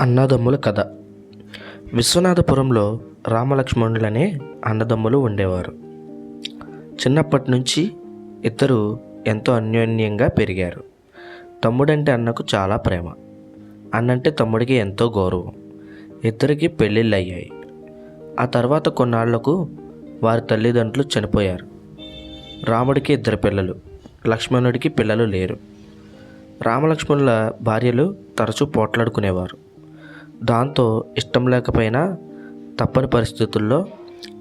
అన్నదమ్ముల కథ. విశ్వనాథపురంలో రామలక్ష్మణులనే అన్నదమ్ములు ఉండేవారు. చిన్నప్పటి నుంచి ఇద్దరు ఎంతో అన్యోన్యంగా పెరిగారు. తమ్ముడంటే అన్నకు చాలా ప్రేమ. అన్నంటే తమ్ముడికి ఎంతో గౌరవం. ఇద్దరికి పెళ్ళిళ్ళు అయ్యాయి ఆ తర్వాత కొన్నాళ్ళకు వారి తల్లిదండ్రులు చనిపోయారు. రాముడికి ఇద్దరు పిల్లలు లక్ష్మణుడికి పిల్లలు లేరు. రామలక్ష్మణుల భార్యలు తరచూ పోట్లాడుకునేవారు. దాంతో ఇష్టం లేకపోయినా తప్పని పరిస్థితుల్లో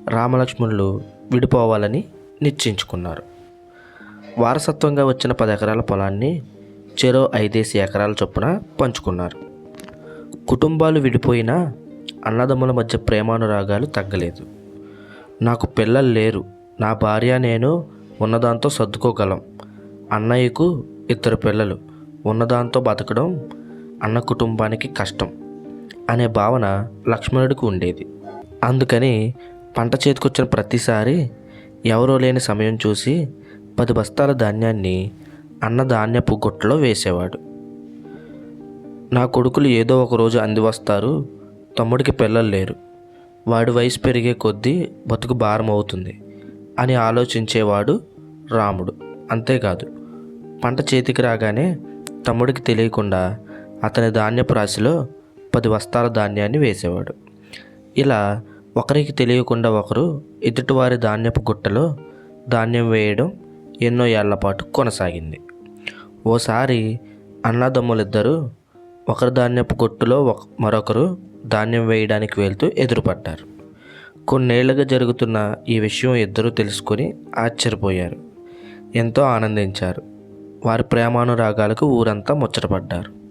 రామలక్ష్మణులు విడిపోవాలని నిశ్చయించుకున్నారు. వారసత్వంగా వచ్చిన పది ఎకరాల పొలాన్ని చెరో ఐదేసి ఎకరాల చొప్పున పంచుకున్నారు. కుటుంబాలు విడిపోయినా అన్నదమ్ముల మధ్య ప్రేమానురాగాలు తగ్గలేదు. నాకు పిల్లలు లేరు. నా భార్య నేను ఉన్నదాంతో సర్దుకోగలం. అన్నయ్యకు ఇద్దరు పిల్లలు. ఉన్నదాంతో బతకడం అన్న కుటుంబానికి కష్టం. అనే భావన లక్ష్మణుడికి ఉండేది. అందుకని పంట చేతికొచ్చిన ప్రతిసారి ఎవరో లేని సమయం చూసి పది బస్తాల ధాన్యాన్ని అన్నధాన్యపు గుట్టలో వేసేవాడు. నా కొడుకులు ఏదో ఒక రోజు అంది వస్తారు తమ్ముడికి పిల్లలు లేరు. వాడి వయసు పెరిగే కొద్దీ బతుకు భారం అవుతుంది అని ఆలోచించేవాడు రాముడు. అంతేకాదు పంట చేతికి రాగానే తమ్ముడికి తెలియకుండా అతని ధాన్యపు రాశిలో పది బస్తాల ధాన్యాన్ని వేసేవాడు. ఇలా ఒకరికి తెలియకుండా ఒకరు ఎదుటివారి ధాన్యపు గుట్టలో ధాన్యం వేయడం ఎన్నో ఏళ్ళ పాటు కొనసాగింది. ఓసారి అన్నదమ్ములిద్దరూ ఒకరి ధాన్యపు గుట్టులో ఒక మరొకరు ధాన్యం వేయడానికి వెళ్తూ ఎదురుపడ్డారు. కొన్నేళ్ళుగా జరుగుతున్న ఈ విషయం ఇద్దరూ తెలుసుకొని ఆశ్చర్యపోయారు. ఎంతో ఆనందించారు. వారి ప్రేమానురాగాలకు ఊరంతా ముచ్చటపడ్డారు.